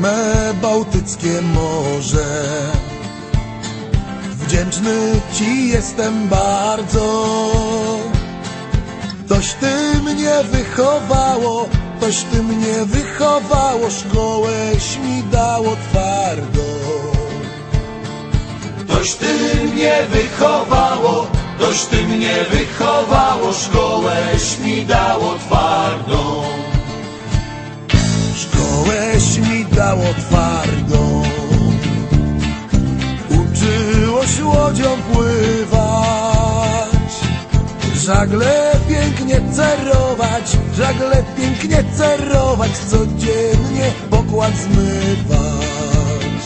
me bałtyckie morze. Wdzięczny Ci jestem bardzo. Toś Ty mnie wychowało, toś Ty mnie wychowało, szkołeś mi dało twardo. Toś Ty mnie wychowało, toś Ty mnie wychowało, szkołeś mi dało twardą. Łodzią pływać. Żagle pięknie cerować Żagle pięknie cerować Codziennie pokład zmywać.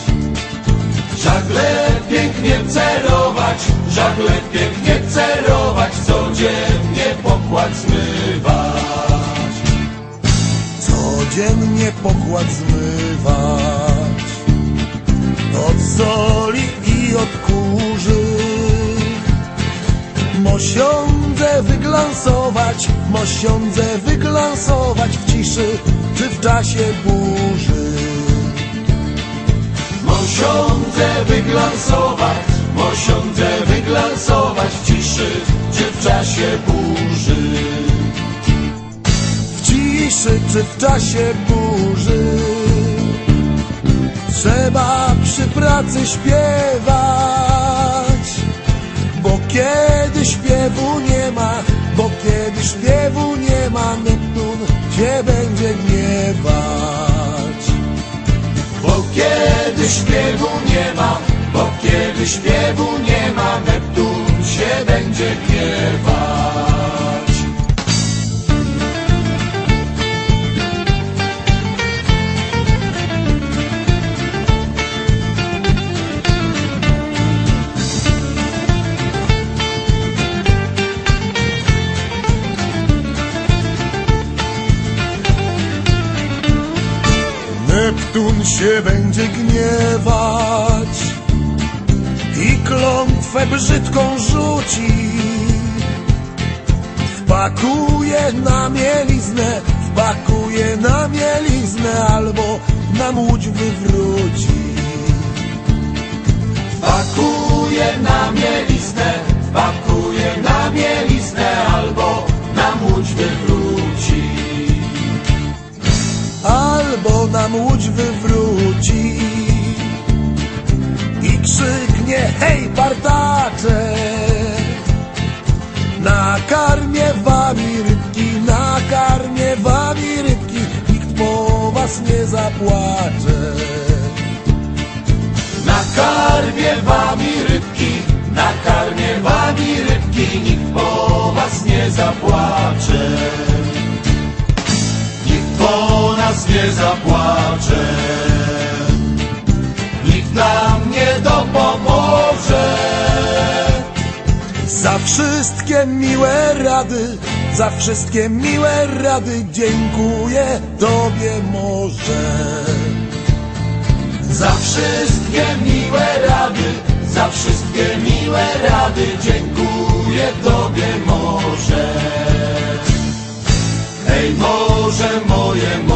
Żagle pięknie cerować, żagle pięknie cerować, codziennie pokład zmywać. Codziennie pokład zmywać Od soli i od kurzy. Mosiądze wyglansować Mosiądze wyglansować w ciszy Czy w czasie burzy. Mosiądze wyglansować, mosiądze wyglansować w ciszy, czy w czasie burzy. W ciszy czy w czasie burzy Trzeba przy pracy śpiewać Bo kiedy śpiewu nie ma Bo kiedy śpiewu nie ma Neptun się będzie gniewać Bo kiedy śpiewu nie ma, bo kiedy śpiewu nie ma, Neptun się będzie gniewać. Neptun się będzie gniewać i klątwę brzydką rzuci. Wpakuje na mieliznę, wpakuje na mieliznę albo nam łódź wywróci. Pakuje na mieliznę, łódź wywróci i krzyknie hej partacze nakarmię wami rybki, nakarmię wami rybki nikt po was nie zapłacze Nakarmię wami rybki, nakarmię wami rybki, nikt po was nie zapłacze. Nas nie zapłacze. Nikt nam nie dopomoże. za wszystkie miłe rady za wszystkie miłe rady dziękuję tobie może Za wszystkie miłe rady, za wszystkie miłe rady dziękuję Tobie morze. Hej morze, moje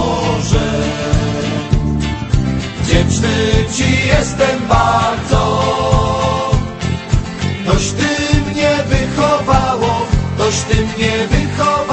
Bardzo. Toś Ty mnie wychowało, toś Ty mnie wychowało,